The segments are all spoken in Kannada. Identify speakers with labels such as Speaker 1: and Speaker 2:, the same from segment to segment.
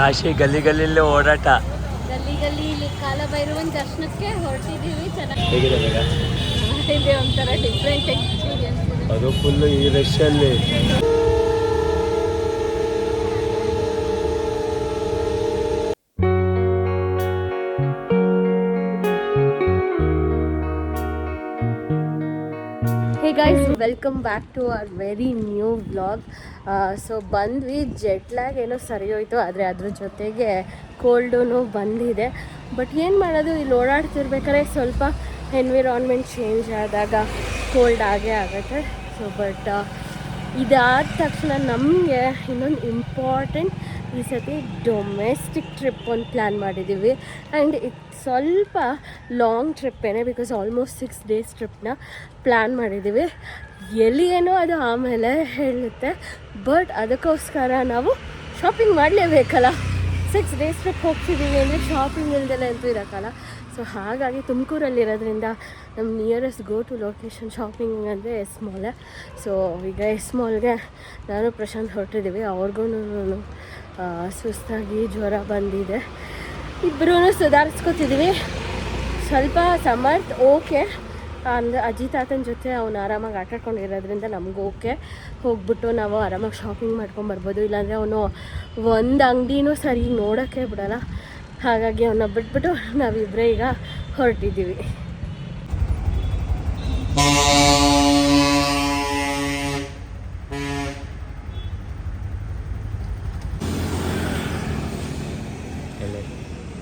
Speaker 1: ಕಾಶಿ ಗಲ್ಲಿ ಗಲ್ಲಿಲ್ಲೇ ಓಡಾಟ.
Speaker 2: ಗಲ್ಲಿ ಗಲ್ಲಿ ಇಲ್ಲಿ ಕಾಲಭೈರವನ್ ದರ್ಶನಕ್ಕೆ ಹೊರಟಿದ್ದೀವಿ ಚೆನ್ನಾಗಿದೆ ಒಂಥರ ಡಿಫ್ರೆಂಟ್ ಎಕ್ಸ್ಪೀರಿಯನ್ಸ್
Speaker 1: ಅದು ಫುಲ್ ಈ
Speaker 2: rush hey welcome back to our very new blog so ಬಂದ್ವಿ ಜೆಟ್ ಲ್ಯಾಗ್ ಏನೋ ಸರಿ ಹೋಯ್ತು, ಆದರೆ ಅದ್ರ ಜೊತೆಗೆ ಕೋಲ್ಡೂ ಬಂದಿದೆ. ಬಟ್ ಏನು ಮಾಡೋದು, ಇಲ್ಲಿ ಓಡಾಡ್ತಿರ್ಬೇಕಾದ್ರೆ ಸ್ವಲ್ಪ ಎನ್ವಿರಾನ್ಮೆಂಟ್ ಚೇಂಜ್ ಆದಾಗ ಕೋಲ್ಡ್ ಆಗೇ ಆಗುತ್ತೆ. ಸೊ ಬಟ್ ಇದಾದ ತಕ್ಷಣ ನಮಗೆ ಇನ್ನೊಂದು ಇಂಪಾರ್ಟೆಂಟ್ ಈ ಸತಿ ಡೊಮೆಸ್ಟಿಕ್ ಟ್ರಿಪ್ ಒಂದು ಪ್ಲ್ಯಾನ್ ಮಾಡಿದ್ದೀವಿ ಆ್ಯಂಡ್ ಇಟ್ ಸ್ವಲ್ಪ ಲಾಂಗ್ ಟ್ರಿಪ್ಪೇನೆ ಬಿಕಾಸ್ ಆಲ್ಮೋಸ್ಟ್ ಸಿಕ್ಸ್ ಡೇಸ್ ಟ್ರಿಪ್ನ ಪ್ಲ್ಯಾನ್ ಮಾಡಿದ್ದೀವಿ ಎಲ್ಲಿ ಏನೋ ಅದು ಆಮೇಲೆ ಹೇಳುತ್ತೆ. ಬಟ್ ಅದಕ್ಕೋಸ್ಕರ ನಾವು ಶಾಪಿಂಗ್ ಮಾಡಲೇಬೇಕಲ್ಲ. ಸಿಕ್ಸ್ ಡೇಸ್ ಟ್ರಿಪ್ ಹೋಗ್ತಿದ್ದೀವಿ ಅಂದರೆ ಶಾಪಿಂಗ್ ಇಲ್ದಲೆ ಅಂತೂ ಇರೋಕ್ಕಲ್ಲ. ಸೊ ಹಾಗಾಗಿ ತುಮಕೂರಲ್ಲಿರೋದ್ರಿಂದ ನಮ್ಮ nearest go to location shopping ಅಂದರೆ ಎಸ್ ಮಾಲೇ ಸೊ ಈಗ ಎಸ್ ಮಾಲ್ಗೆ ನಾನು ಪ್ರಶಾಂತ್ ಹೊರಟಿದ್ದೀವಿ ಅವ್ರಿಗೂ ಸುಸ್ತಾಗಿ ಜ್ವರ ಬಂದಿದೆ. ಇಬ್ಬರೂ ಸುಧಾರಿಸ್ಕೊತಿದ್ದೀವಿ ಸ್ವಲ್ಪ ಸಮರ್ಥ್ ಓಕೆ ಅಂದರೆ ಅಜ್ಜಿ ತಾತನ ಜೊತೆ ಅವ್ನು ಆರಾಮಾಗಿ ಆಟ ಆಡ್ಕೊಂಡಿರೋದ್ರಿಂದ ನಮಗೂ ಓಕೆ. ಹೋಗ್ಬಿಟ್ಟು ನಾವು ಆರಾಮಾಗಿ ಶಾಪಿಂಗ್ ಮಾಡ್ಕೊಂಬರ್ಬೋದು ಇಲ್ಲಾಂದರೆ ಅವನು ಒಂದು ಅಂಗಡಿನೂ ಸರಿ ನೋಡೋಕ್ಕೆ ಬಿಡಲ್ಲ. ಹಾಗಾಗಿ ಅವನ್ನ ಬಿಟ್ಬಿಟ್ಟು ನಾವಿಬ್ಬರೇ ಈಗ ಹೊರಟಿದ್ದೀವಿ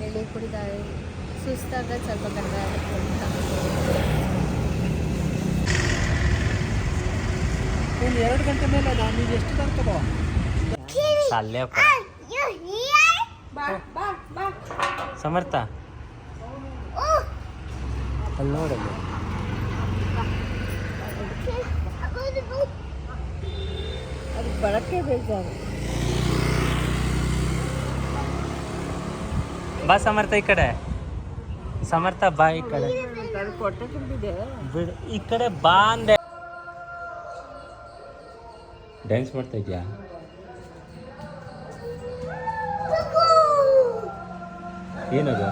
Speaker 2: ಎಲ್ಲಿ ಕುಡಿತಾರೆ ಸುಸ್ತಾಗ ಸ್ವಲ್ಪ ಕಡಿಮೆ
Speaker 3: ಎರಡು ಗಂಟೆ ಮೇಲೆ ನಾನು ನೀವು ಎಷ್ಟು ತನಕ
Speaker 1: ಅಲ್ಲೇ ಸಮರ್ಥ ಅಲ್ಲಿ ನೋಡಲ್ಲಿ
Speaker 2: ಅದು ಬರೋಕ್ಕೆ ಬೇಜಾರು
Speaker 1: ಬಾ ಸಮರ್ಥ ಈ ಕಡೆ ಸಮರ್ಥ ಬಾ ಈ ಕಡೆ
Speaker 2: ಹೊಟ್ಟೆ ತುಂಬಿದೆ
Speaker 1: ಬಿಡು ಈ ಕಡೆ ಬಾ ಅಂದೆ ಡ್ಯಾನ್ಸ್ ಮಾಡ್ತಾ ಇದೆಯಾ? ಏನದು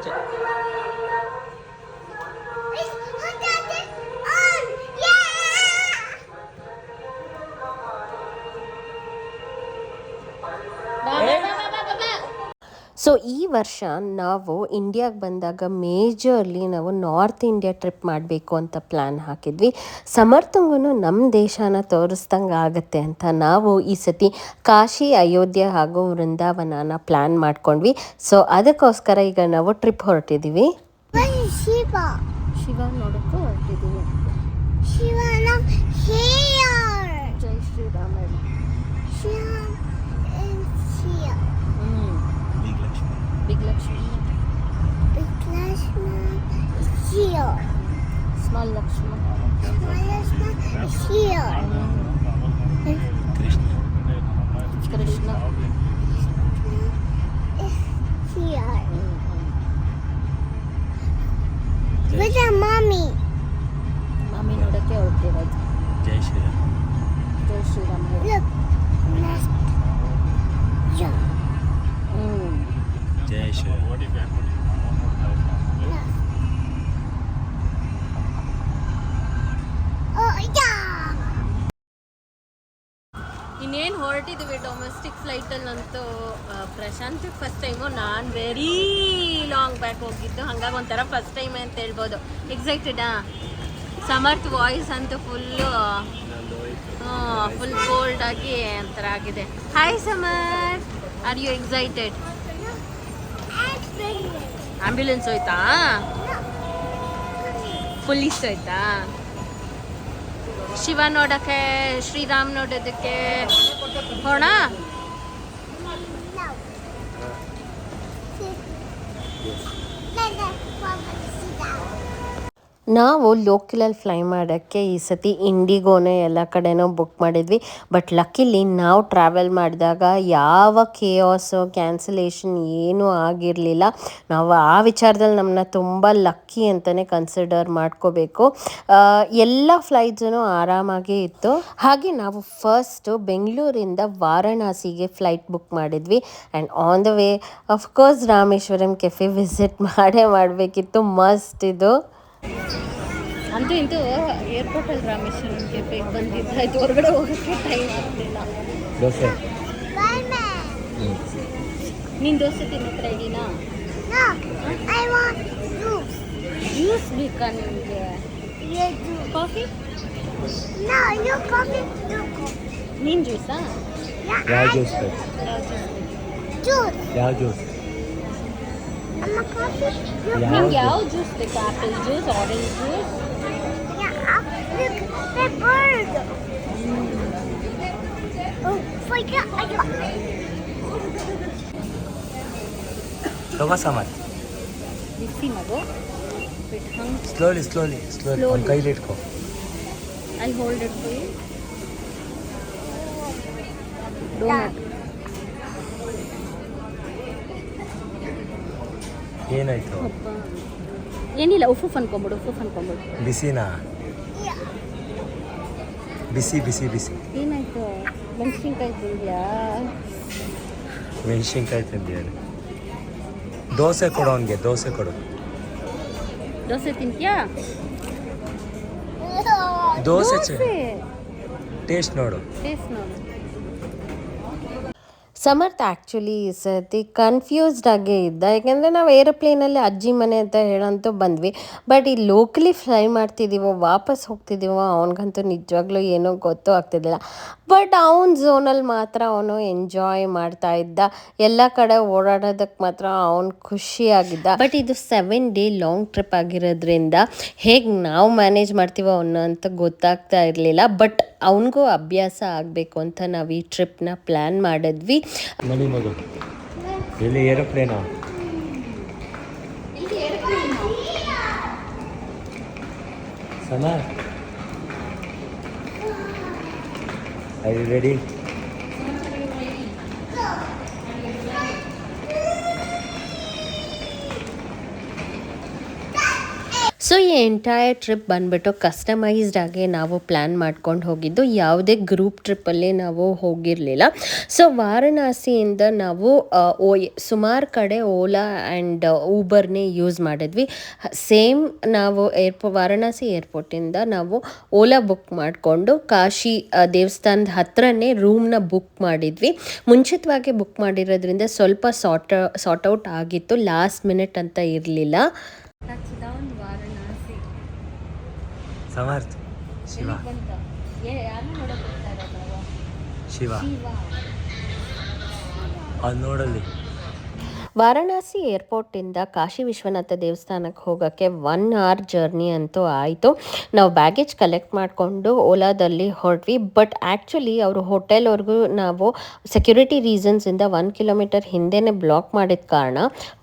Speaker 2: 这 ಈ ವರ್ಷ ನಾವು ಇಂಡಿಯಾಗೆ ಬಂದಾಗ ಮೇಜರ್ಲಿ ನಾವು ನಾರ್ತ್ ಇಂಡಿಯಾ ಟ್ರಿಪ್ ಮಾಡಬೇಕು ಅಂತ ಪ್ಲ್ಯಾನ್ ಹಾಕಿದ್ವಿ. ಸಮರ್ಥಂಗೂ ನಮ್ಮ ದೇಶನ ತೋರಿಸ್ದಂಗೆ ಆಗುತ್ತೆ ಅಂತ ನಾವು ಈ ಸತಿ ಕಾಶಿ ಅಯೋಧ್ಯೆ ಹಾಗೂ ವೃಂದಾವನನ ಪ್ಲ್ಯಾನ್ ಮಾಡ್ಕೊಂಡ್ವಿ. ಸೊ ಅದಕ್ಕೋಸ್ಕರ ಈಗ ನಾವು ಟ್ರಿಪ್ ಹೊರಟಿದ್ದೀವಿ
Speaker 4: ಶಿವ.
Speaker 2: ಶಿವ ನೋಡೋಕ್ಕೂ ಹೊರಟಿದ್ದೀವಿ
Speaker 4: ಶಿವನ
Speaker 5: ಹೊರಟಿದ್ದೀವಿ ಡೊಮೆಸ್ಟಿಕ್ ಫ್ಲೈಟಲ್ಲಂತೂ ಪ್ರಶಾಂತ್ ಫಸ್ಟ್ ಟೈಮು ನಾನು ವೆರಿ ಲಾಂಗ್ ಬ್ಯಾಕ್ ಹೋಗಿದ್ದು. ಹಂಗಾಗಿ ಒಂಥರ ಫಸ್ಟ್ ಟೈಮ್ ಅಂತ ಹೇಳ್ಬೋದು. ಎಕ್ಸೈಟೆಡಾ ಸಮರ್ಥ್ ವಾಯ್ಸ್ ಅಂತೂ ಫುಲ್ಲು ಫುಲ್ ಕೋಲ್ಡ್ ಆಗಿ ಒಂಥರ ಆಗಿದೆ. Hi Samarth are you excited ambulance ಹೋಯ್ತಾ? ಪೊಲೀಸ್ ಹೋಯ್ತಾ? ಶಿವ ನೋಡೋಕ್ಕೆ, ಶ್ರೀರಾಮ್ ನೋಡೋದಕ್ಕೆ ਹੁਣ? ನಾವು ಲೋಕಲಲ್ಲಿ ಫ್ಲೈ ಮಾಡೋಕ್ಕೆ ಈ ಸತಿ ಇಂಡಿಗೋನೇ ಎಲ್ಲ ಕಡೆನೂ ಬುಕ್ ಮಾಡಿದ್ವಿ. ಬಟ್ ಲಕ್ಕಿಲಿ ನಾವು ಟ್ರಾವೆಲ್ ಮಾಡಿದಾಗ ಯಾವ ಕೇಯಾಸು ಕ್ಯಾನ್ಸಲೇಷನ್ ಏನೂ ಆಗಿರಲಿಲ್ಲ. ನಾವು ಆ ವಿಚಾರದಲ್ಲಿ ನಮ್ಮನ್ನ ತುಂಬ ಲಕ್ಕಿ ಅಂತಲೇ ಕನ್ಸಿಡರ್ ಮಾಡ್ಕೋಬೇಕು. ಎಲ್ಲ ಫ್ಲೈಟ್ಸೂ ಆರಾಮಾಗಿ ಇತ್ತು. ಹಾಗೆ ನಾವು ಫಸ್ಟು ಬೆಂಗಳೂರಿಂದ ವಾರಣಾಸಿಗೆ ಫ್ಲೈಟ್ ಬುಕ್ ಮಾಡಿದ್ವಿ. And on the way of course Rameshwaram cafe visit ಮಾಡೇ ಮಾಡಬೇಕಿತ್ತು. ಮಸ್ತ್ ಇದು. ಅಂತೂ ಇಂತೂ ಏರ್ಪೋರ್ಟಲ್ಲಿ ರಾಮೇಶ್ವರಂ ಕೆಫೆಗೆ ಬಂದಿದ್ದಾಯ್ತು ಹೊರಗಡೆ ಹೋಗೋಕ್ಕೆ ಟೈಮ್ ಆಗ್ತಿಲ್ಲ.
Speaker 1: ದೋಸೆ?
Speaker 5: ನೀನು ದೋಸೆ
Speaker 4: ತಿನ್ನತ್ರ juice.
Speaker 5: ಜ್ಯೂಸ್ ಬೇಕಾ ನಿಮಗೆ. ಕಾಫಿ. ನೀನು ಜ್ಯೂಸಾ
Speaker 1: ಯಾವ ಜ್ಯೂಸ್ ಯಾವ ಜ್ಯೂಸ್
Speaker 5: ನಿಮ್ಗೆ ಯಾವ ಜ್ಯೂಸ್ ಬೇಕು apple juice orange juice
Speaker 4: Yeah, uh, look, the bird. Oh, forget, I got
Speaker 1: ತಗೋ ಸಮರ್
Speaker 5: ಬಿಸಿ ಮಗು ಬಿಟ್ ಹಂಗೆ
Speaker 1: ಸ್ಲೋಲಿ ಸ್ಲೋಲಿ ಸ್ಲೋಲಿ
Speaker 5: Slowly.
Speaker 1: ಒಂದು ಕೈಲಿ ಇಟ್ಕೋ
Speaker 5: I hold it for you donut
Speaker 1: ಏನಾಯ್ತು?
Speaker 5: ಏನಿಲ್ಲ ಉಫುಫ್ ಅನ್ಕೊಂಬಿಡು ಉಫುಫ್ ಅನ್ಕೊಂಬಿಡು.
Speaker 1: ಬಿಸಿನಾ? ಬಿಸಿ ಬಿಸಿ ಬಿಸಿ.
Speaker 5: ಏನಾಯ್ತು? ಮೆಣಸಿನ್ಕಾಯಿ ತಿಂದ್ಯಾ?
Speaker 1: ಮೆಣಸಿನ್ಕಾಯಿ ತಿಂದ್ಯಾ? ದೋಸೆ ಕೊಡು ಅವನಿಗೆ ದೋಸೆ ಕೊಡು.
Speaker 5: ದೋಸೆ ತಿಂತ್ಯಾ?
Speaker 1: ದೋಸೆ
Speaker 5: ದೋಸೆ?
Speaker 1: ಟೇಸ್ಟ್ ನೋಡು.
Speaker 5: ಟೇಸ್ಟ್ ನೋಡು.
Speaker 2: ಸಮರ್ಥ ಆ್ಯಕ್ಚುಲಿ ಈ ಸರ್ತಿ ಕನ್ಫ್ಯೂಸ್ಡ್ ಆಗೇ ಇದ್ದ. ಯಾಕೆಂದರೆ ನಾವು ಏರೋಪ್ಲೇನಲ್ಲಿ ಅಜ್ಜಿ ಮನೆ ಅಂತ ಹೇಳಂತೂ ಬಂದ್ವಿ. ಬಟ್ ಈ ಲೋಕಲಿ ಫ್ಲೈ ಮಾಡ್ತಿದ್ದೀವೋ ವಾಪಸ್ ಹೋಗ್ತಿದ್ದೀವೋ ಅವನಿಗಂತೂ ನಿಜವಾಗ್ಲೂ ಏನೋ ಗೊತ್ತೂ ಆಗ್ತಿದ್ದಿಲ್ಲ ಬಟ್ ಅವನ ಝೋನಲ್ಲಿ ಮಾತ್ರ ಅವನು ಎಂಜಾಯ್ ಮಾಡ್ತಾ ಇದ್ದ. ಎಲ್ಲ ಕಡೆ ಓಡಾಡೋದಕ್ಕೆ ಮಾತ್ರ ಅವನು ಖುಷಿಯಾಗಿದ್ದ. ಬಟ್ ಇದು ಸೆವೆನ್ ಡೇ ಲಾಂಗ್ ಟ್ರಿಪ್ ಆಗಿರೋದ್ರಿಂದ ಹೇಗೆ ನಾವು ಮ್ಯಾನೇಜ್ ಮಾಡ್ತೀವೋ ಅನ್ನೋ ಅಂತ ಗೊತ್ತಾಗ್ತಾ ಇರಲಿಲ್ಲ. ಬಟ್ ಅವನಿಗೂ ಅಭ್ಯಾಸ ಆಗಬೇಕು ಅಂತ ನಾವು ಈ ಟ್ರಿಪ್ನ ಪ್ಲ್ಯಾನ್ ಮಾಡಿದ್ವಿ.
Speaker 1: ಮಗು ಎಲ್ಲಿ ಏರೋಪ್ಲೇನಾ ಸಮರ್ ಐ ರೆಡಿ
Speaker 2: ಸೊ ಈ ಎಂಟೈರ್ ಟ್ರಿಪ್ ಬಂದ್ಬಿಟ್ಟು ಕಸ್ಟಮೈಸ್ಡ್ ಆಗಿ ನಾವು ಪ್ಲ್ಯಾನ್ ಮಾಡ್ಕೊಂಡು ಹೋಗಿದ್ದು. ಯಾವುದೇ ಗ್ರೂಪ್ ಟ್ರಿಪ್ಪಲ್ಲಿ ನಾವು ಹೋಗಿರಲಿಲ್ಲ. ಸೊ ವಾರಣಾಸಿಯಿಂದ ನಾವು ಓ, ಸುಮಾರು ಕಡೆ ಓಲಾ ಆ್ಯಂಡ್ ಊಬರ್ನೇ ಯೂಸ್ ಮಾಡಿದ್ವಿ. ಸೇಮ್ ನಾವು ಏರ್ಪೋ ವಾರಣಾಸಿ ಏರ್ಪೋರ್ಟಿಂದ ನಾವು ಓಲಾ ಬುಕ್ ಮಾಡಿಕೊಂಡು ಕಾಶಿ ದೇವಸ್ಥಾನದ ಹತ್ರನೇ ರೂಮ್ನ ಬುಕ್ ಮಾಡಿದ್ವಿ. ಮುಂಚಿತವಾಗಿ ಬುಕ್ ಮಾಡಿರೋದ್ರಿಂದ ಸ್ವಲ್ಪ ಸಾರ್ಟ್ ಸಾರ್ಟ್ ಔಟ್ ಆಗಿತ್ತು. ಲಾಸ್ಟ್ ಮಿನಿಟ್ ಅಂತ ಇರಲಿಲ್ಲ.
Speaker 5: ವಾರಣಾಸಿ.
Speaker 1: ಸಮರ್ಥ್. ಶಿವ. ಶಿವ. ಅದು ನೋಡಲ್ಲಿ.
Speaker 2: ವಾರಣಾಸಿ ಏರ್ಪೋರ್ಟಿಂದ ಕಾಶಿ ವಿಶ್ವನಾಥ ದೇವಸ್ಥಾನಕ್ಕೆ ಹೋಗೋಕ್ಕೆ ಒನ್ ಅವರ್ ಜರ್ನಿ ಅಂತೂ ಆಯಿತು. ನಾವು ಬ್ಯಾಗೇಜ್ ಕಲೆಕ್ಟ್ ಮಾಡಿಕೊಂಡು ಓಲಾದಲ್ಲಿ ಹೊರಟ್ವಿ. ಬಟ್ ಆ್ಯಕ್ಚುಲಿ ಅವರು ಹೋಟೆಲ್ವರೆಗೂ ನಾವು ಸೆಕ್ಯೂರಿಟಿ ರೀಸನ್ಸಿಂದ ಒನ್ ಕಿಲೋಮೀಟರ್ ಹಿಂದೆನೇ ಬ್ಲಾಕ್ ಮಾಡಿದ ಕಾರಣ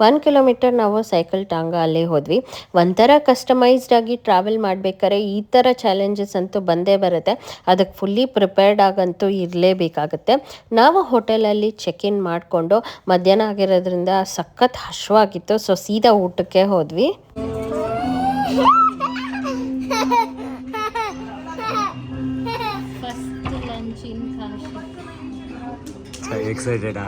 Speaker 2: ಒನ್ ಕಿಲೋಮೀಟರ್ ನಾವು ಸೈಕಲ್ ಟಾಂಗ ಅಲ್ಲಿ ಹೋದ್ವಿ. ಒಂಥರ ಕಸ್ಟಮೈಸ್ಡ್ ಆಗಿ ಟ್ರಾವೆಲ್ ಮಾಡಬೇಕಾದ್ರೆ ಈ ಥರ ಚಾಲೆಂಜಸ್ ಅಂತೂ ಬಂದೇ ಬರುತ್ತೆ. ಅದಕ್ಕೆ ಫುಲ್ಲಿ ಪ್ರಿಪೇರ್ಡ್ ಆಗಂತೂ ಇರಲೇಬೇಕಾಗುತ್ತೆ. ನಾವು ಹೋಟೆಲಲ್ಲಿ ಚೆಕ್ ಇನ್ ಮಾಡಿಕೊಂಡು ಮಧ್ಯಾಹ್ನ ಆಗಿರೋದ್ರಿಂದ ಸಖತ್ ಹಶ್ವಾಗಿತ್ತು. ಸೊ ಸೀದಾ ಊಟಕ್ಕೆ ಹೋದ್ವಿ.
Speaker 5: ಫಸ್ಟ್ ಲಂಚ್ ಇನ್ ಕಾಶಿ
Speaker 1: ಎಕ್ಸೈಟೆಡಾ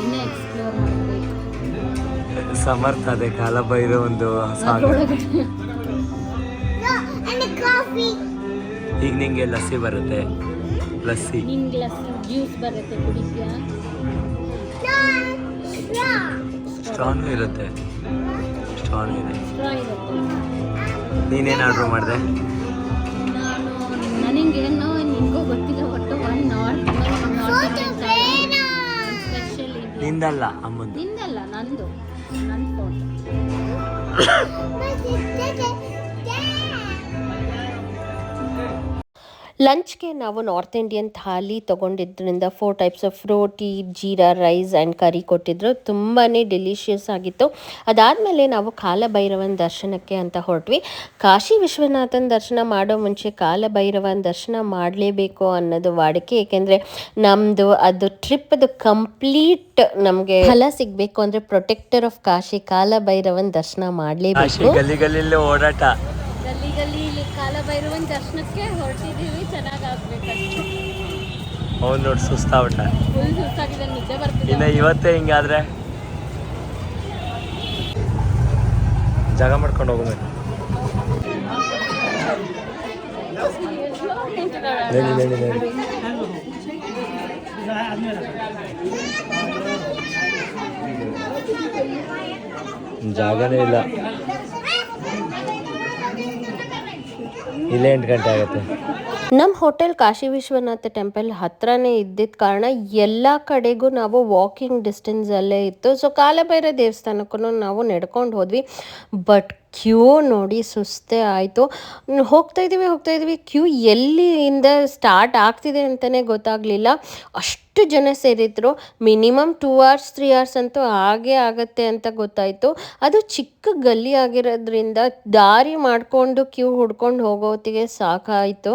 Speaker 5: ಇನ್ನೂ ಎಕ್ಸ್ಪ್ಲೋರ್ ಮಾಡಬೇಕು
Speaker 1: ಸಮರ್ಥ ಅದೇ ಕಾಲ ಬೈರೋ ಒಂದು ಸಾಂಗ್. ಈಗ ನಿಂಗೆ ಲಸ್ಸಿ ಬರುತ್ತೆ. ಲಸ್ಸಿ.
Speaker 5: ಜ್ಯೂಸ್ ಬರುತ್ತೆ ಕುಡಿದ್ಯಾ
Speaker 1: ಸ್ಟ್ರಾಂಗ್ ಇರುತ್ತೆ. ಸ್ಟ್ರಾಂಗ್ ಇದೆ. ನೀನೇನು ಆರ್ಡ್ರ್ ಮಾಡಿದೆ?
Speaker 5: ನಾನು ಏನು ನಿನಗೂ ಗೊತ್ತಿಲ್ಲ ಒಟ್ಟು ಒನ್ ಸ್ಪೆಷಲ್
Speaker 1: ನಿಂದಲ್ಲ ಅಮ್ಮಂದು.
Speaker 5: ನಿಂದಲ್ಲ ನಂದು. ನನ್ನ ಫೋನ್
Speaker 2: ಲಂಚ್ಗೆ ನಾವು north Indian thali ತೊಗೊಂಡಿದ್ದರಿಂದ four types of roti jeera rice and curry ಕೊಟ್ಟಿದ್ರು. ತುಂಬಾ ಡೆಲಿಷಿಯಸ್ ಆಗಿತ್ತು. ಅದಾದಮೇಲೆ ನಾವು ಕಾಲಭೈರವನ ದರ್ಶನಕ್ಕೆ ಅಂತ ಹೊರಟ್ವಿ. ಕಾಶಿ ವಿಶ್ವನಾಥನ ದರ್ಶನ ಮಾಡೋ ಮುಂಚೆ ಕಾಲಭೈರವನ ದರ್ಶನ ಮಾಡಲೇಬೇಕು ಅನ್ನೋದು ವಾಡಿಕೆ. ಏಕೆಂದರೆ ನಮ್ಮದು ಅದು ಟ್ರಿಪ್ದು ಕಂಪ್ಲೀಟ್ ನಮಗೆ ಫಲ ಸಿಗಬೇಕು ಅಂದರೆ ಪ್ರೊಟೆಕ್ಟರ್ ಆಫ್ ಕಾಶಿ ಕಾಲಭೈರವನ ದರ್ಶನ ಮಾಡಲೇಬೇಕು.
Speaker 1: ಗಲ್ಲಿ ಓಡಾಟ.
Speaker 5: ಗಲ್ಲಿ ಗಲ್ಲಿ ಕಾಲಭೈರವನ ದರ್ಶನಕ್ಕೆ
Speaker 1: ಅವ್ನು ನೋಡಿ
Speaker 5: ಸುಸ್ತಾಗ್ಬಿಟ್ಟ.
Speaker 1: ಇನ್ನು ಇವತ್ತೇ ಹಿಂಗಾದ್ರೆ ಜಾಗ ಮಾಡ್ಕೊಂಡು ಹೋಗ್ಬೇಕು. ಜಾಗನೇ ಇಲ್ಲ. ಇಲ್ಲೇ ಎಂಟು ಗಂಟೆ ಆಗುತ್ತೆ.
Speaker 2: ನಮ್ಮ ಹೋಟೆಲ್ ಕಾಶಿ ವಿಶ್ವನಾಥ ಟೆಂಪಲ್ ಹತ್ರನೇ ಇದ್ದಿದ್ದ ಕಾರಣ ಎಲ್ಲ ಕಡೆಗೂ ನಾವು ವಾಕಿಂಗ್ ಡಿಸ್ಟೆನ್ಸಲ್ಲೇ ಇತ್ತು. ಸೊ ಕಾಲಭೈರ ದೇವಸ್ಥಾನಕ್ಕೂ ನಾವು ನಡ್ಕೊಂಡು ಹೋದ್ವಿ. ಬಟ್ ಕ್ಯೂ ನೋಡಿ ಸುಸ್ತೇ ಆಯಿತು. ಹೋಗ್ತಾ ಇದ್ದೀವಿ ಹೋಗ್ತಾ ಇದ್ದೀವಿ. ಕ್ಯೂ ಎಲ್ಲಿಂದ ಸ್ಟಾರ್ಟ್ ಆಗ್ತಿದೆ ಅಂತಲೇ ಗೊತ್ತಾಗಲಿಲ್ಲ. ಅಷ್ಟು ಜನ ಸೇರಿದ್ರು. Minimum two hours three hours ಅಂತೂ ಹಾಗೆ ಆಗತ್ತೆ ಅಂತ ಗೊತ್ತಾಯಿತು. ಅದು ಚಿಕ್ಕ ಗಲ್ಲಿ ಆಗಿರೋದ್ರಿಂದ ದಾರಿ ಮಾಡಿಕೊಂಡು ಕ್ಯೂ ಹುಡ್ಕೊಂಡು ಹೋಗೋತ್ತಿಗೆ ಸಾಕಾಯಿತು.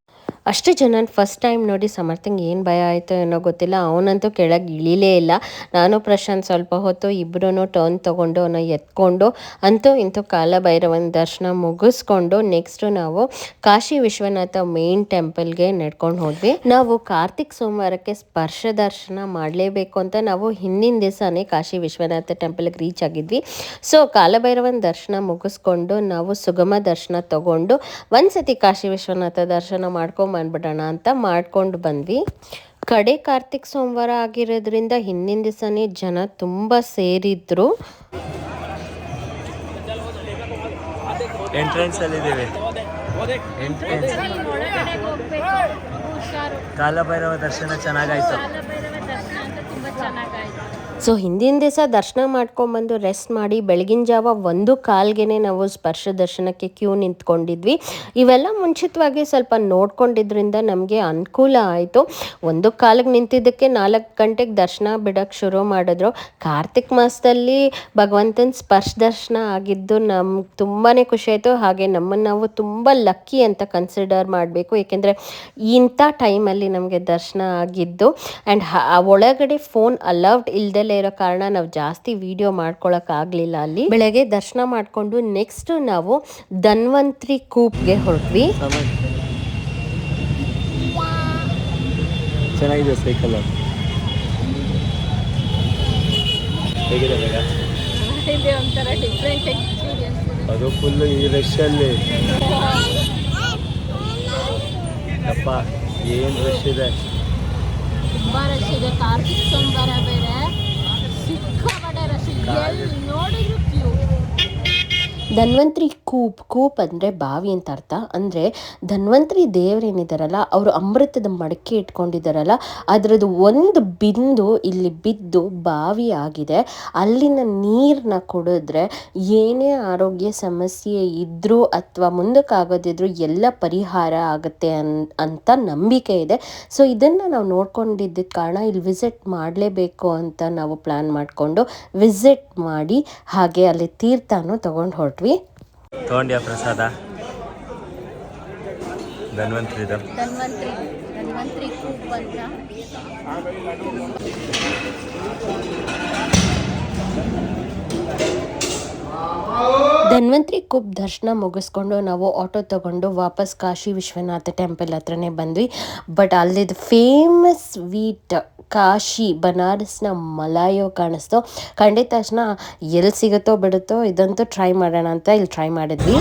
Speaker 2: ಅಷ್ಟು ಜನ ಫಸ್ಟ್ ಟೈಮ್ ನೋಡಿ ಸಮರ್ಥಂಗೆ ಏನು ಭಯ ಆಯಿತು ಏನೋ ಗೊತ್ತಿಲ್ಲ. ಅವನಂತೂ ಕೆಳಗೆ ಇಳಿಲೇ ಇಲ್ಲ. ನಾನು ಪ್ರಶಾಂತ್ ಸ್ವಲ್ಪ ಹೊತ್ತು ಇಬ್ಬರೂ ಟರ್ನ್ ತೊಗೊಂಡು ಅವನ್ನ ಎತ್ಕೊಂಡು ಅಂತೂ ಇಂತೂ ಕಾಲಭೈರವನ ದರ್ಶನ ಮುಗಿಸ್ಕೊಂಡು ನೆಕ್ಸ್ಟು ನಾವು ಕಾಶಿ ವಿಶ್ವನಾಥ ಮೇನ್ ಟೆಂಪಲ್ಗೆ ನಡ್ಕೊಂಡು ಹೋದ್ವಿ. ನಾವು ಕಾರ್ತಿಕ್ ಸೋಮವಾರಕ್ಕೆ ಸ್ಪರ್ಶ ದರ್ಶನ ಮಾಡಲೇಬೇಕು ಅಂತ ನಾವು ಹಿಂದಿನ ದಿವಸನೇ ಕಾಶಿ ವಿಶ್ವನಾಥ ಟೆಂಪಲ್ಗೆ ರೀಚ್ ಆಗಿದ್ವಿ. ಸೊ ಕಾಲಭೈರವನ ದರ್ಶನ ಮುಗಿಸ್ಕೊಂಡು ನಾವು ಸುಗಮ ದರ್ಶನ ತಗೊಂಡು ಒಂದ್ಸತಿ ಕಾಶಿ ವಿಶ್ವನಾಥ ದರ್ಶನ ಮಾಡ್ಕೊಂಡ್ ಬಂದ್ಬಿಡೋಣ ಅಂತ ಮಾಡ್ಕೊಂಡು ಬಂದ್ವಿ. ಕಡೆ ಕಾರ್ತಿಕ್ ಸೋಮವಾರ ಆಗಿರೋದ್ರಿಂದ ಹಿಂದಿನ ದಿವಸನೇ ಜನ ತುಂಬ ಸೇರಿದ್ರು.
Speaker 1: ಎಂಟ್ರೆನ್ಸ್ ಕಾಲಭೈರವ ದರ್ಶನ ಚೆನ್ನಾಗಾಯ್ತು.
Speaker 2: ಸೊ ಹಿಂದಿನ ದಿವಸ ದರ್ಶನ ಮಾಡ್ಕೊಂಡ್ಬಂದು ರೆಸ್ಟ್ ಮಾಡಿ ಬೆಳಗಿನ ಜಾವ ಒಂದು ಕಾಲ್ಗೆನೆ ನಾವು ಸ್ಪರ್ಶ ದರ್ಶನಕ್ಕೆ ಕ್ಯೂ ನಿಂತ್ಕೊಂಡಿದ್ವಿ. ಇವೆಲ್ಲ ಮುಂಚಿತವಾಗಿ ಸ್ವಲ್ಪ ನೋಡ್ಕೊಂಡಿದ್ರಿಂದ ನಮಗೆ ಅನುಕೂಲ ಆಯಿತು. ಒಂದು ಕಾಲಿಗೆ ನಿಂತಿದ್ದಕ್ಕೆ ನಾಲ್ಕು ಗಂಟೆಗೆ ದರ್ಶನ ಬಿಡೋಕ್ಕೆ ಶುರು ಮಾಡಿದ್ರು. ಕಾರ್ತಿಕ್ ಮಾಸದಲ್ಲಿ ಭಗವಂತನ ಸ್ಪರ್ಶ ದರ್ಶನ ಆಗಿದ್ದು ನಮ್ಗೆ ತುಂಬಾ ಖುಷಿ ಆಯಿತು. ಹಾಗೆ ನಮ್ಮನ್ನು ನಾವು ತುಂಬ ಲಕ್ಕಿ ಅಂತ ಕನ್ಸಿಡರ್ ಮಾಡಬೇಕು. ಏಕೆಂದರೆ ಇಂಥ ಟೈಮಲ್ಲಿ ನಮಗೆ ದರ್ಶನ ಆಗಿದ್ದು. ಆ್ಯಂಡ್ ಒಳಗಡೆ ಫೋನ್ ಅಲೌಡ್ ಇಲ್ದಲೇ ಇರೋ ಕಾರಣ ನಾವು ಜಾಸ್ತಿ ವಿಡಿಯೋ ಮಾಡ್ಕೊಳಕ್ಕಾಗಲಿಲ್ಲ ಅಲ್ಲಿ. ಬೆಳಗ್ಗೆ ದರ್ಶನ ಮಾಡಿಕೊಂಡು ನೆಕ್ಸ್ಟ್ ನಾವು ಧನ್ವಂತ್ರಿ ಕೂಪ್ಗೆ ಹೊರಟ್ವಿ.
Speaker 1: ಚೆನ್ನಾಗಿದೆ ಸೈಕಲ್ ಹೇಗಿದೆ ಬೇಗ?
Speaker 5: ಇದೆ ಒಂಥರ ಡಿಫ್ರೆಂಟ್ ಎಕ್ಸ್ಪೀರಿಯನ್ಸ್
Speaker 1: ಅದು ಫುಲ್ ಈ ರಶಲ್ಲಿ ಅಪ್ಪ ಏನು ರಶ್ ಇದೆ?
Speaker 5: ತುಂಬ ರಶ್ ಇದೆ. ಕಾರ್ತಿಕ್ ಸೋಮವಾರ ಬೇರೆ. ನೋಡಿದ್ರು
Speaker 2: ಧನ್ವಂತ್ರಿ ಕೂಪ್ ಕೂಪ್ ಅಂದರೆ ಬಾವಿ ಅಂತ ಅರ್ಥ. ಅಂದರೆ ಧನ್ವಂತ್ರಿ ದೇವರೇನಿದ್ದಾರಲ್ಲ ಅವರು ಅಮೃತದ ಮಡಕೆ ಇಟ್ಕೊಂಡಿದ್ದಾರಲ್ಲ ಅದರದ್ದು ಒಂದು ಬಿಂದು ಇಲ್ಲಿ ಬಿದ್ದು ಬಾವಿ ಆಗಿದೆ. ಅಲ್ಲಿನ ನೀರನ್ನ ಕುಡಿದ್ರೆ ಏನೇ ಆರೋಗ್ಯ ಸಮಸ್ಯೆ ಇದ್ದರೂ ಅಥವಾ ಮುಂದಕ್ಕಾಗೋದಿದ್ರು ಎಲ್ಲ ಪರಿಹಾರ ಆಗುತ್ತೆ ಅಂತ ನಂಬಿಕೆ ಇದೆ. ಸೊ ಇದನ್ನು ನಾವು ನೋಡ್ಕೊಂಡಿದ್ದ ಕಾರಣ ಇಲ್ಲಿ ವಿಸಿಟ್ ಮಾಡಲೇಬೇಕು ಅಂತ ನಾವು ಪ್ಲ್ಯಾನ್ ಮಾಡಿಕೊಂಡು ವಿಸಿಟ್ ಮಾಡಿ ಹಾಗೆ ಅಲ್ಲಿ ತೀರ್ಥನೂ ತೊಗೊಂಡು ಹೊರಟ್ವಿ
Speaker 1: ತೊಗೊಂಡ್ಯಾ ಪ್ರಸಾದ ಧನ್ವಂತ್ರಿದು
Speaker 5: ಧನ್ವಂತ್ರಿ ಧನ್ವಂತ್ರಿ
Speaker 2: ಧನ್ವಂತ್ರಿ ಕುಬ್ ದರ್ಶನ ಮುಗಿಸ್ಕೊಂಡು ನಾವು ಆಟೋ ತಗೊಂಡು ವಾಪಸ್ ಕಾಶಿ ವಿಶ್ವನಾಥ ಟೆಂಪಲ್ ಹತ್ರನೇ ಬಂದ್ವಿ. ಬಟ್ ಅಲ್ಲಿದ್ದು ಫೇಮಸ್ ಸ್ವೀಟ್ ಕಾಶಿ ಬನಾರಸ್ನ ಮಲಾಯೋ ಕಾಣಿಸ್ತು. ಖಂಡಿತ ತಕ್ಷಣ ಎಲ್ಲಿ ಸಿಗುತ್ತೋ ಬಿಡುತ್ತೋ ಇದಂತೂ ಟ್ರೈ ಮಾಡೋಣ ಅಂತ ಇಲ್ಲಿ ಟ್ರೈ ಮಾಡಿದ್ವಿ.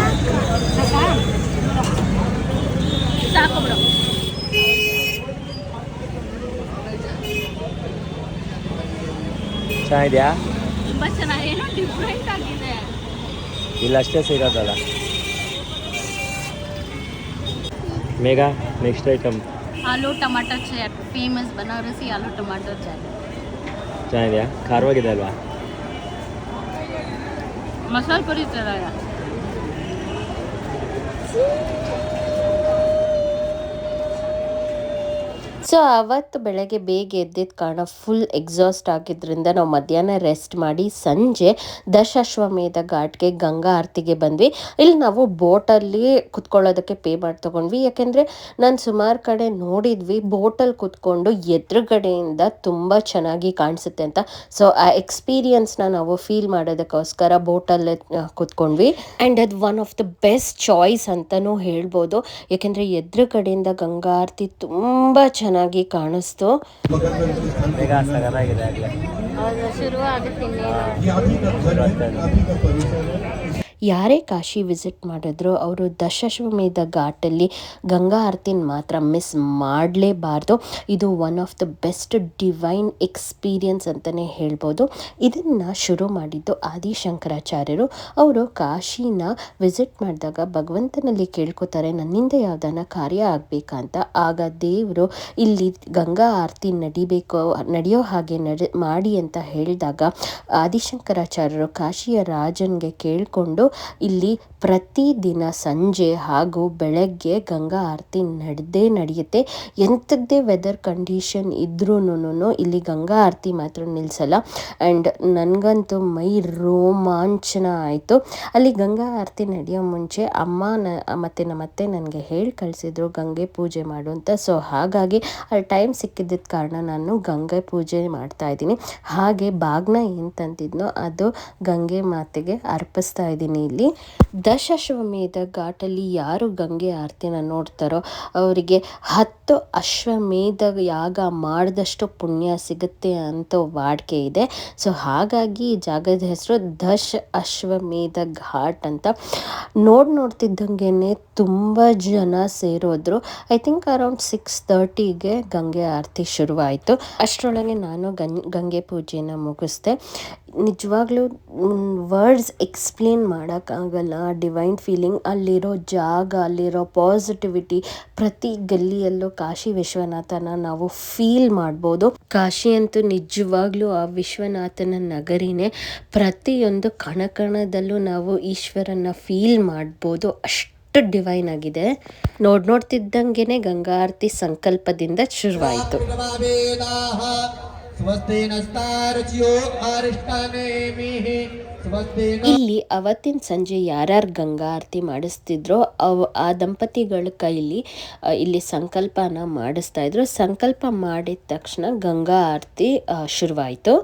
Speaker 1: ಚೆನ್ನಾಗಿದೆಯಾ?
Speaker 5: ತುಂಬ ಚೆನ್ನಾಗಿ ಏನೋ ಡಿಫ್ರೆಂಟ್ ಆಗಿದೆ
Speaker 1: ಇಲ್ಲಷ್ಟೇ ಸಿಗೋದಲ್ಲ Megha next item
Speaker 5: aloo tomato chaat famous Banarasi aloo tomato chaat
Speaker 1: ಚೆನ್ನಾಗಿದೆಯಾ? ಖಾರವಾಗಿದೆ ಅಲ್ವಾ?
Speaker 5: ಮಸಾಲೆ ಪುರಿ ಥರ
Speaker 2: ಸೊ ಅವತ್ತು ಬೆಳಗ್ಗೆ ಬೇಗ ಎದ್ದಿದ್ದ ಕಾರಣ ಫುಲ್ ಎಕ್ಸಾಸ್ಟ್ ಆಗಿದ್ದರಿಂದ ನಾವು ಮಧ್ಯಾಹ್ನ ರೆಸ್ಟ್ ಮಾಡಿ ಸಂಜೆ ದಶಾಶ್ವಮೇಧ ಘಾಟ್ಗೆ, ಗಂಗಾ ಆರತಿಗೆ ಬಂದ್ವಿ. ಇಲ್ಲಿ ನಾವು ಬೋಟಲ್ಲಿ ಕುತ್ಕೊಳ್ಳೋದಕ್ಕೆ ಪೇ ಮಾಡಿ ತೊಗೊಂಡ್ವಿ ಯಾಕೆಂದರೆ ನಾನು ಸುಮಾರು ಕಡೆ ನೋಡಿದ್ವಿ ಬೋಟಲ್ಲಿ ಕುತ್ಕೊಂಡು ಎದುರುಗಡೆಯಿಂದ ತುಂಬ ಚೆನ್ನಾಗಿ ಕಾಣಿಸುತ್ತೆ ಅಂತ. ಸೊ ಆ ಎಕ್ಸ್ಪೀರಿಯನ್ಸ್ನ ನಾವು ಫೀಲ್ ಮಾಡೋದಕ್ಕೋಸ್ಕರ ಬೋಟಲ್ಲೇ ಕುತ್ಕೊಂಡ್ವಿ. ಆ್ಯಂಡ್ ಅದು one of the best choice ಅಂತಲೂ ಹೇಳ್ಬೋದು. ಯಾಕೆಂದರೆ ಎದುರುಗಡೆಯಿಂದ ಗಂಗಾ ಆರತಿ ತುಂಬ ಚೆನ್ನಾಗಿ ಕಾಣಿಸ್ತು.
Speaker 1: ಬೇಗ ಸಗದಾಗಿದೆ
Speaker 5: ಶುರು ಆಗುತ್ತೆ
Speaker 2: ಯಾರೇ ಕಾಶಿ ವಿಸಿಟ್ ಮಾಡಿದ್ರು ಅವರು ದಶಶ್ವಮೇಧ ಘಾಟಲ್ಲಿ ಗಂಗಾ ಆರತಿನ ಮಾತ್ರ ಮಿಸ್ ಮಾಡಲೇಬಾರ್ದು. ಇದು one of the best divine experience ಅಂತಲೇ ಹೇಳ್ಬೋದು. ಇದನ್ನು ಶುರು ಮಾಡಿದ್ದು ಆದಿಶಂಕರಾಚಾರ್ಯರು ಅವರು ಕಾಶಿನ ವಿಸಿಟ್ ಮಾಡಿದಾಗ ಭಗವಂತನಲ್ಲಿ ಕೇಳ್ಕೊತಾರೆ, ನನ್ನಿಂದ ಯಾವ್ದಾನ ಕಾರ್ಯ ಆಗಬೇಕಂತ. ಆಗ ದೇವರು ಇಲ್ಲಿ ಗಂಗಾ ಆರತಿ ನಡಿಬೇಕು, ನಡೆಯೋ ಹಾಗೆ ನಡೆ, ಮಾಡಿ ಅಂತ ಹೇಳಿದಾಗ ಆದಿಶಂಕರಾಚಾರ್ಯರು ಕಾಶಿಯ ರಾಜನಿಗೆ ಕೇಳಿಕೊಂಡು ಇಲ್ಲಿ ಪ್ರತಿದಿನ ಸಂಜೆ ಹಾಗೂ ಬೆಳಗ್ಗೆ ಗಂಗಾ ಆರತಿ ನಡೆದೇ ನಡೆಯುತ್ತೆ. ಎಂಥದ್ದೇ ವೆದರ್ ಕಂಡೀಷನ್ ಇದ್ರೂ ಇಲ್ಲಿ ಗಂಗಾ ಆರತಿ ಮಾತ್ರ ನಿಲ್ಲಿಸಲ್ಲ ಆ್ಯಂಡ್ ನನಗಂತೂ ಮೈ ರೋಮಾಂಚನ ಆಯಿತು. ಅಲ್ಲಿ ಗಂಗಾ ಆರತಿ ನಡೆಯೋ ಮುಂಚೆ ಅಮ್ಮ ನ, ಮತ್ತು ನಮ್ಮತ್ತೆ ನನಗೆ ಹೇಳಿ ಕಳಿಸಿದ್ರು ಗಂಗೆ ಪೂಜೆ ಮಾಡು ಅಂತ ಸೊ ಹಾಗಾಗಿ ಅಲ್ಲಿ ಟೈಮ್ ಸಿಕ್ಕಿದ್ದ ಕಾರಣ ನಾನು ಗಂಗೆ ಪೂಜೆ ಮಾಡ್ತಾ ಇದ್ದೀನಿ. ಹಾಗೆ ಬಾಗ್ನ ಏನು ತಂತಿದ್ನೋ ಅದು ಗಂಗೆ ಮಾತೆಗೆ ಅರ್ಪಿಸ್ತಾ ಇದ್ದೀನಿ. ಇಲ್ಲಿ ದಶಾಶ್ವಮೇಧ ಘಾಟಲ್ಲಿ ಯಾರು ಗಂಗೆ ಆರತಿನ ನೋಡ್ತಾರೋ ಅವರಿಗೆ ಹತ್ತು ಅಶ್ವಮೇಧ ಯಾಗ ಮಾಡಿದಷ್ಟು ಪುಣ್ಯ ಸಿಗುತ್ತೆ ಅಂತ ವಾಡಿಕೆ ಇದೆ. ಸೊ ಹಾಗಾಗಿ ಈ ಜಾಗದ ಹೆಸರು ದಶ ಅಶ್ವಮೇಧ ಘಾಟ್ ಅಂತ. ನೋಡ್ ನೋಡ್ತಿದ್ದಂಗೆ ತುಂಬ ಜನ ಸೇರೋದ್ರು. ಐ ಥಿಂಕ್ ಅರೌಂಡ್ ಸಿಕ್ಸ್ ತರ್ಟಿಗೆ ಗಂಗೆ ಆರತಿ ಶುರುವಾಯಿತು. ಅಷ್ಟರೊಳಗೆ ನಾನು ಗಂ ಗಂಗೆ ಪೂಜೆನ ಮುಗಿಸ್ದೆ. ನಿಜವಾಗ್ಲೂ ವರ್ಡ್ಸ್ ಎಕ್ಸ್ಪ್ಲೇನ್ ಮಾಡೋಕ್ಕಾಗಲ್ಲ. ಡಿವೈನ್ ಫೀಲಿಂಗ್ ಅಲ್ಲಿರೋ ಜಾಗ, ಅಲ್ಲಿರೋ ಪಾಸಿಟಿವಿಟಿ ಪ್ರತಿ ಗಲ್ಲಿಯಲ್ಲೂ ಕಾಶಿ ವಿಶ್ವನಾಥನ ನಾವು ಫೀಲ್ ಮಾಡ್ಬೋದು. ಕಾಶಿ ಅಂತೂ ನಿಜವಾಗ್ಲೂ ಆ ವಿಶ್ವನಾಥನ ನಗರಿನೇ. ಪ್ರತಿಯೊಂದು ಕಣಕಣದಲ್ಲೂ ನಾವು ಈಶ್ವರನ ಫೀಲ್ ಮಾಡ್ಬೋದು. ಅಷ್ಟು ಡಿವೈನ್ ಆಗಿದೆ. ನೋಡ್, ನೋಡ್ತಿದ್ದಂಗೆನೆ ಗಂಗಾರತಿ ಸಂಕಲ್ಪದಿಂದ ಶುರುವಾಯಿತು.
Speaker 6: वेदाः
Speaker 2: ಇಲ್ಲಿ ಅವತ್ತಿನ ಸಂಜೆ ಯಾರ್ಯಾರು ಗಂಗಾ ಆರತಿ ಮಾಡಿಸ್ತಿದ್ರೋ ಅವ, ಆ ದಂಪತಿಗಳ ಕೈಲಿ ಇಲ್ಲಿ ಸಂಕಲ್ಪನ ಮಾಡಿಸ್ತಾ ಇದ್ರು. ಸಂಕಲ್ಪ ಮಾಡಿದ ತಕ್ಷಣ ಗಂಗಾ ಆರತಿ ಶುರುವಾಯಿತು.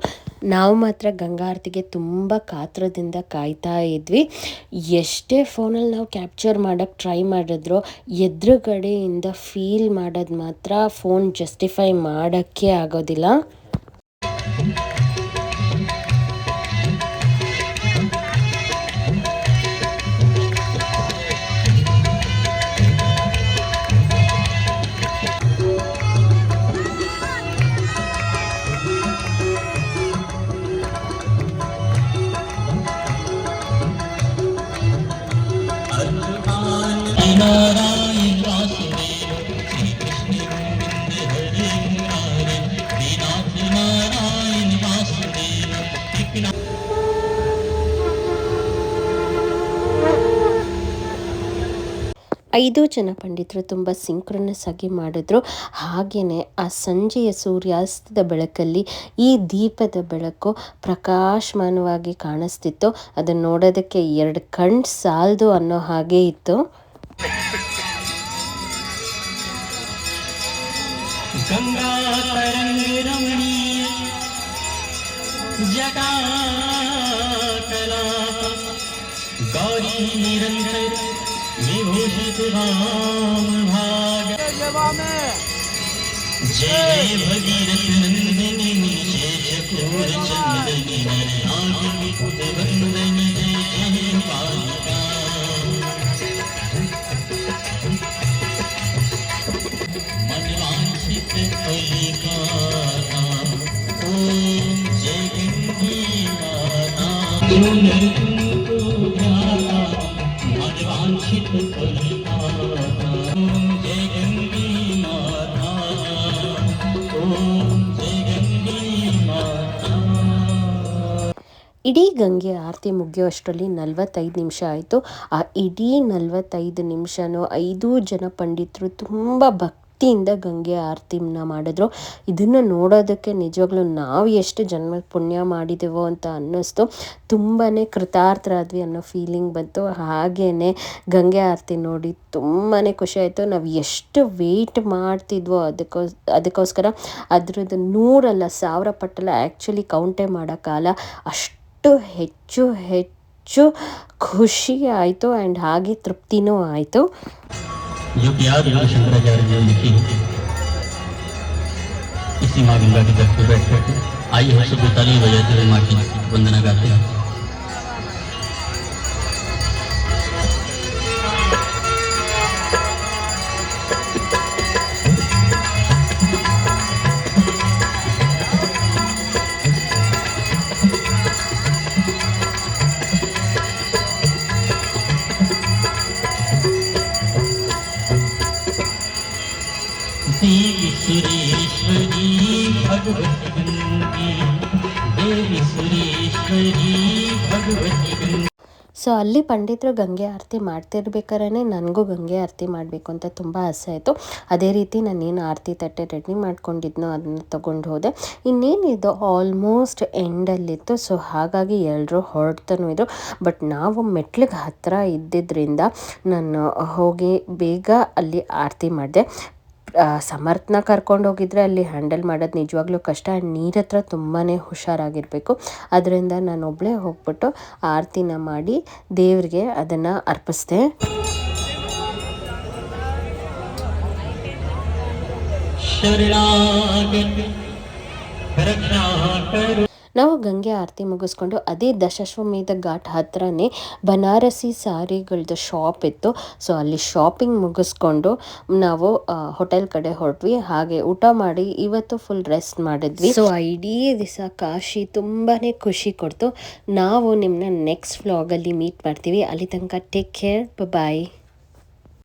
Speaker 2: ನಾವು ಮಾತ್ರ ಗಂಗಾ ಆರತಿಗೆ ತುಂಬ ಕಾತ್ರದಿಂದ ಕಾಯ್ತಾ ಇದ್ವಿ. ಎಷ್ಟೇ ಫೋನಲ್ಲಿ ನಾವು ಕ್ಯಾಪ್ಚರ್ ಮಾಡೋಕ್ಕೆ ಟ್ರೈ ಮಾಡಿದ್ರು, ಎದುರುಗಡೆಯಿಂದ ಫೀಲ್ ಮಾಡೋದು ಮಾತ್ರ ಫೋನ್ ಜಸ್ಟಿಫೈ ಮಾಡೋಕ್ಕೆ ಆಗೋದಿಲ್ಲ. ಐದು ಜನ ಪಂಡಿತರು ತುಂಬ ಸಿಂಕ್ರನಸ್ ಆಗಿ ಮಾಡಿದ್ರು. ಹಾಗೆಯೇ ಆ ಸಂಜೆಯ ಸೂರ್ಯಾಸ್ತದ ಬೆಳಕಲ್ಲಿ ಈ ದೀಪದ ಬೆಳಕು ಪ್ರಕಾಶಮಾನವಾಗಿ ಕಾಣಿಸ್ತಿತ್ತು. ಅದನ್ನು ನೋಡೋದಕ್ಕೆ ಎರಡು ಕಣ್ಣು ಸಾಲದು ಅನ್ನೋ ಹಾಗೆ ಇತ್ತು.
Speaker 7: ಗೌರಿ ನಿರಂತರ राम भाग जय भगीरथ नंदिनी शेष कोर चंदनी
Speaker 2: ಇಡೀ ಗಂಗೆ ಆರತಿ ಮುಗಿಯೋಷ್ಟರಲ್ಲಿ ನಲವತ್ತೈದು ನಿಮಿಷ ಆಯಿತು. ಆ ಇಡೀ ನಲವತ್ತೈದು ನಿಮಿಷನೂ ಐದು ಜನ ಪಂಡಿತರು ತುಂಬ ಭಕ್ತಿಯಿಂದ ಗಂಗೆ ಆರತಿನ ಮಾಡಿದ್ರು. ಇದನ್ನು ನೋಡೋದಕ್ಕೆ ನಿಜವಾಗ್ಲೂ ನಾವು ಎಷ್ಟು ಜನ್ಮ ಪುಣ್ಯ ಮಾಡಿದೆವೋ ಅಂತ ಅನ್ನಿಸ್ತು. ತುಂಬಾ ಕೃತಾರ್ಥರಾದ್ವಿ ಅನ್ನೋ ಫೀಲಿಂಗ್ ಬಂತು. ಹಾಗೇ ಗಂಗೆ ಆರತಿ ನೋಡಿ ತುಂಬಾ ಖುಷಿ ಆಯಿತು. ನಾವು ಎಷ್ಟು ವೆಯ್ಟ್ ಮಾಡ್ತಿದ್ವೋ ಅದಕ್ಕೋ, ಅದಕ್ಕೋಸ್ಕರ ಅದರದ್ದು ನೂರಲ್ಲ, ಸಾವಿರ ಪಟ್ಟಲ್ಲ ಆ್ಯಕ್ಚುಲಿ ಕೌಂಟೇ ಮಾಡೋಕ್ಕಾಗಲ್ಲ. ಅಷ್ಟು ಹೆಚ್ಚು ಹೆಚ್ಚು ಖುಷಿ ಆಯಿತು ಆ್ಯಂಡ್ ಹಾಗೆ ತೃಪ್ತಿನೂ ಆಯಿತು
Speaker 7: जो कि आज गुरु शंकराचार्य जी ने लिखी इसी माँ गंगा के तट पे बैठ करके आइए हम सब ताली बजाते हुए माँ की वंदना गाते हैं
Speaker 2: ಸೊ ಅಲ್ಲಿ ಪಂಡಿತರು ಗಂಗೆ ಆರತಿ ಮಾಡ್ತಿರ್ಬೇಕಾದ್ರೆ ನನಗೂ ಗಂಗೆ ಆರತಿ ಮಾಡಬೇಕು ಅಂತ ತುಂಬ ಆಸೆ ಆಯಿತು. ಅದೇ ರೀತಿ ನಾನೇನು ಆರತಿ ತಟ್ಟೆ ರೆಡಿ ಮಾಡ್ಕೊಂಡಿದ್ನೋ ಅದನ್ನ ತೊಗೊಂಡು ಹೋದೆ. ಇನ್ನೇನಿದು ಆಲ್ಮೋಸ್ಟ್ ಎಂಡಲ್ಲಿತ್ತು ಸೊ ಹಾಗಾಗಿ ಎಲ್ಲರೂ ಹೊರಡ್ತಾನೂ ಇದ್ರು. ಬಟ್ ನಾವು ಮೆಟ್ಲಿಗೆ ಹತ್ತಿರ ಇದ್ದಿದ್ದರಿಂದ ನಾನು ಹೋಗಿ ಬೇಗ ಅಲ್ಲಿ ಆರತಿ ಮಾಡಿದೆ. ಸಮರ್ಥನ ಕರ್ಕೊಂಡೋಗಿದ್ರೆ ಅಲ್ಲಿ ಹ್ಯಾಂಡಲ್ ಮಾಡೋದು ನಿಜವಾಗ್ಲೂ ಕಷ್ಟ. ಆ್ಯಂಡ್ ನೀರ ಹತ್ರ ತುಂಬಾ ಹುಷಾರಾಗಿರಬೇಕು. ಅದರಿಂದ ನಾನು ಒಬ್ಬಳೇ ಹೋಗ್ಬಿಟ್ಟು ಆರತಿನ ಮಾಡಿ ದೇವರಿಗೆ ಅದನ್ನು ಅರ್ಪಿಸ್ದೆ.
Speaker 7: ಶರಣಾಗತಿ
Speaker 2: ನಾವು ಗಂಗೆ ಆರತಿ ಮುಗಿಸ್ಕೊಂಡು ಅದೇ ದಶಶ್ವಮೇಧ ಘಾಟ್ ಹತ್ರನೇ ಬನಾರಸಿ ಸಾರಿಗಳದ್ದು ಶಾಪ್ ಇತ್ತು. ಸೊ ಅಲ್ಲಿ ಶಾಪಿಂಗ್ ಮುಗಿಸ್ಕೊಂಡು ನಾವು ಹೋಟೆಲ್ ಕಡೆ ಹೊರಟ್ವಿ. ಹಾಗೆ ಊಟ ಮಾಡಿ ಇವತ್ತು ಫುಲ್ ರೆಸ್ಟ್ ಮಾಡಿದ್ವಿ. ಸೊ ಇಡೀ ದಿವಸ ಕಾಶಿ ತುಂಬಾ ಖುಷಿ ಕೊಡ್ತು. ನಾವು ನಿಮ್ಮನ್ನ ನೆಕ್ಸ್ಟ್ ವ್ಲಾಗಲ್ಲಿ ಮೀಟ್ ಮಾಡ್ತೀವಿ. ಅಲ್ಲಿ ತನಕ ಟೇಕ್ ಕೇರ್ ಬಾಯ್